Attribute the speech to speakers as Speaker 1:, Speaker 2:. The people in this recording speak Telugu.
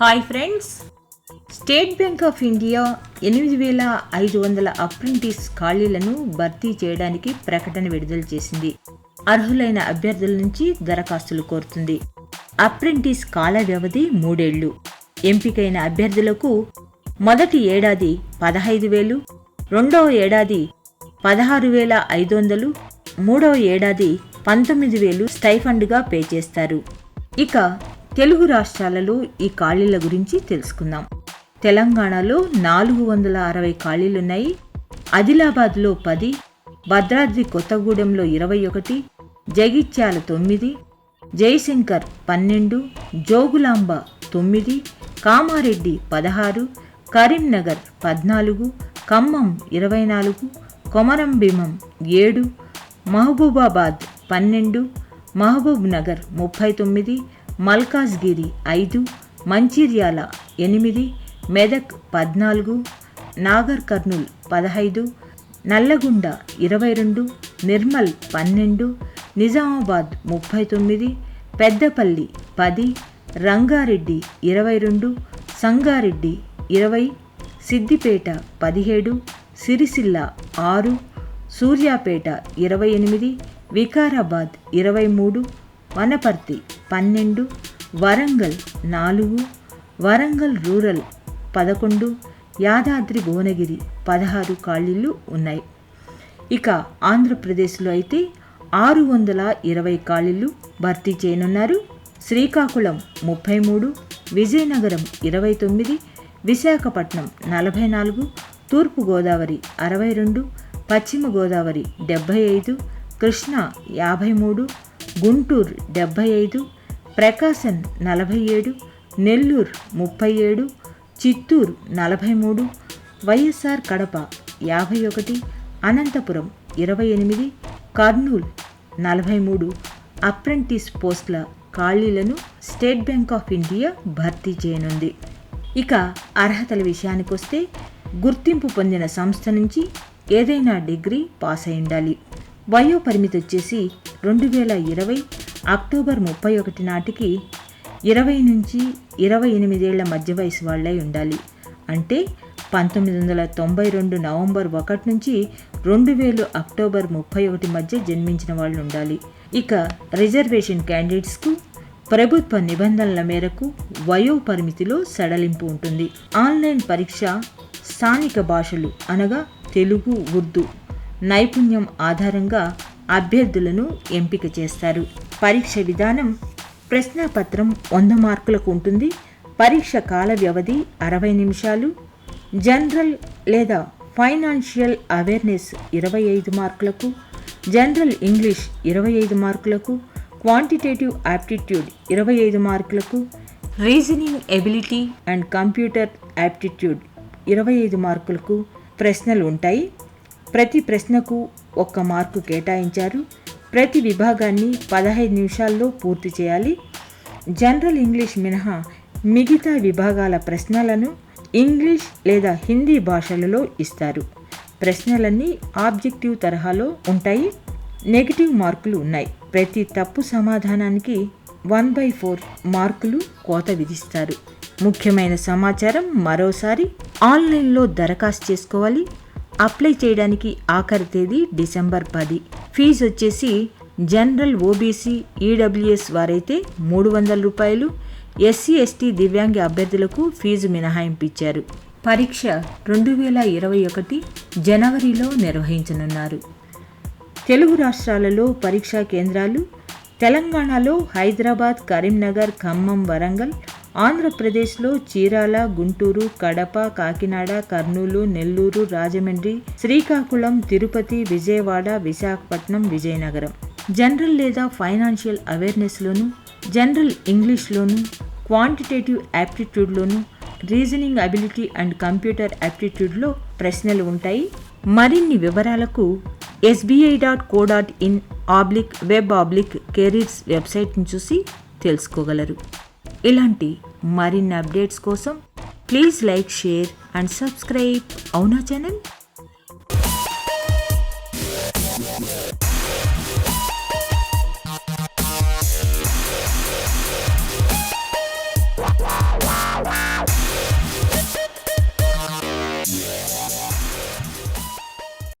Speaker 1: Hi friends State Bank of India ఎనిమిది వేల ఐదు వందల అప్రెంటిస్ ఖాళీలను భర్తీ చేయడానికి ప్రకటన విడుదల చేసింది. అర్హులైన అభ్యర్థుల నుంచి దరఖాస్తులు కోరుతుంది. అప్రెంటిస్ కాల వ్యవధి మూడేళ్ళు. ఎంపికైన అభ్యర్థులకు మొదటి ఏడాది పదహైదు వేలు రెండవ ఏడాది పదహారు వేల ఐదు వందలు మూడవ ఏడాది పంతొమ్మిది వేలు స్టైఫండ్గా పే చేస్తారు. ఇక తెలుగు రాష్ట్రాలలో ఈ ఖాళీల గురించి తెలుసుకుందాం. తెలంగాణలో నాలుగు వందల అరవై ఖాళీలున్నాయి. ఆదిలాబాద్లో పది భద్రాద్రి కొత్తగూడెంలో ఇరవై ఒకటి జగిత్యాల తొమ్మిది జయశంకర్ పన్నెండు జోగులాంబ తొమ్మిది కామారెడ్డి పదహారు కరీంనగర్ పద్నాలుగు ఖమ్మం ఇరవై నాలుగు కొమరం భీమం ఏడు మహబూబాబాద్ పన్నెండు మహబూబ్ నగర్ ముప్పై తొమ్మిది మల్కాజ్గిరి ఐదు మంచిర్యాల ఎనిమిది మెదక్ పద్నాలుగు నాగర్ కర్నూల్ పదహైదు నల్లగుండ ఇరవై రెండు నిర్మల్ పన్నెండు నిజామాబాద్ ముప్పై తొమ్మిది పెద్దపల్లి పది రంగారెడ్డి ఇరవై రెండు సంగారెడ్డి ఇరవై సిద్దిపేట పదిహేడు సిరిసిల్ల ఆరు సూర్యాపేట ఇరవై ఎనిమిది వికారాబాద్ ఇరవై మూడు వనపర్తి పన్నెండు వరంగల్ నాలుగు వరంగల్ రూరల్ పదకొండు యాదాద్రి భువనగిరి పదహారు ఖాళీలు ఉన్నాయి. ఇక ఆంధ్రప్రదేశ్లో అయితే ఆరు వందల ఇరవై ఖాళీలు భర్తీ చేయనున్నారు. శ్రీకాకుళం ముప్పై మూడు విజయనగరం ఇరవై తొమ్మిది విశాఖపట్నం నలభై నాలుగు తూర్పుగోదావరి అరవై రెండు పశ్చిమ గోదావరి డెబ్భై ఐదు కృష్ణా యాభై మూడు గుంటూరు డెబ్భై ఐదు ప్రకాశం నలభై ఏడు నెల్లూరు ముప్పై ఏడు చిత్తూరు నలభై మూడు వైఎస్ఆర్ కడప యాభై ఒకటి అనంతపురం ఇరవై ఎనిమిది కర్నూలు నలభై మూడు అప్రెంటిస్ పోస్టుల ఖాళీలను స్టేట్ బ్యాంక్ ఆఫ్ ఇండియా భర్తీ చేయనుంది. ఇక అర్హతల విషయానికొస్తే గుర్తింపు పొందిన సంస్థ నుంచి ఏదైనా డిగ్రీ పాస్ అయి ఉండాలి వయో పరిమితి వచ్చేసి రెండు వేల ఇరవై అక్టోబర్ ముప్పై ఒకటి నాటికి ఇరవై నుంచి ఇరవై ఎనిమిదేళ్ళ మధ్య వయసు వాళ్ళై ఉండాలి. అంటే పంతొమ్మిది వందల తొంభై రెండు నవంబర్ ఒకటి నుంచి రెండు వేలు అక్టోబర్ ముప్పై ఒకటి మధ్య జన్మించిన వాళ్ళు ఉండాలి. ఇక రిజర్వేషన్ క్యాండిడేట్స్కు ప్రభుత్వ నిబంధనల మేరకు వయో పరిమితిలో సడలింపు ఉంటుంది. ఆన్లైన్ పరీక్ష స్థానిక భాషలు అనగా తెలుగు ఉర్దూ నైపుణ్యం ఆధారంగా అభ్యర్థులను ఎంపిక చేస్తారు. పరీక్ష విధానం ప్రశ్నాపత్రం వంద మార్కులకు ఉంటుంది. పరీక్ష కాల వ్యవధి అరవై నిమిషాలు. జనరల్ లేదా ఫైనాన్షియల్ అవేర్నెస్ ఇరవై ఐదు మార్కులకు. జనరల్ ఇంగ్లీష్ ఇరవై ఐదు మార్కులకు. క్వాంటిటేటివ్ యాప్టిట్యూడ్ ఇరవై ఐదు మార్కులకు. Reasoning ability and computer aptitude ఇరవై ఐదు మార్కులకు ప్రశ్నలు ఉంటాయి. ప్రతి ప్రశ్నకు ఒక్క మార్కు కేటాయించారు. ప్రతి విభాగాన్ని పదహైదు నిమిషాల్లో పూర్తి చేయాలి. జనరల్ ఇంగ్లీష్ మినహా మిగతా విభాగాల ప్రశ్నలను ఇంగ్లీష్ లేదా హిందీ భాషలలో ఇస్తారు. ప్రశ్నలన్నీ ఆబ్జెక్టివ్ తరహాలో ఉంటాయి. నెగిటివ్ మార్కులు ఉన్నాయి. ప్రతి తప్పు సమాధానానికి వన్ బై ఫోర్ మార్కులు కోత విధిస్తారు. ముఖ్యమైన సమాచారం మరోసారి ఆన్లైన్లో దరఖాస్తు చేసుకోవాలి. అప్లై చేయడానికి ఆఖరి తేదీ డిసెంబర్ పది. ఫీజు వచ్చేసి జనరల్ ఓబీసీ ఈడబ్ల్యూఎస్ వారైతే మూడు వందల రూపాయలు. ఎస్సీ ఎస్టీ దివ్యాంగ అభ్యర్థులకు ఫీజు మినహాయింపు ఇచ్చారు పరీక్ష రెండు వేల ఇరవై ఒకటి జనవరిలో నిర్వహించనున్నారు. తెలుగు రాష్ట్రాలలో పరీక్షా కేంద్రాలు తెలంగాణలో హైదరాబాద్ కరీంనగర్ ఖమ్మం వరంగల్ ఆంధ్రప్రదేశ్లో చీరాల గుంటూరు కడప కాకినాడ కర్నూలు నెల్లూరు రాజమండ్రి శ్రీకాకుళం తిరుపతి విజయవాడ విశాఖపట్నం విజయనగరం. జనరల్ లేదా ఫైనాన్షియల్ అవేర్నెస్లోను జనరల్ ఇంగ్లీష్లోను క్వాంటిటేటివ్ యాప్టిట్యూడ్లోను రీజనింగ్ అబిలిటీ అండ్ కంప్యూటర్ యాప్టిట్యూడ్లో ప్రశ్నలు ఉంటాయి. మరిన్ని వివరాలకు SBI dot co dot in oblique web oblique careers వెబ్సైట్ని చూసి తెలుసుకోగలరు. ఇలాంటి మరిన్ని అప్డేట్స్ కోసం please like share and subscribe. అవునా ఛానల్?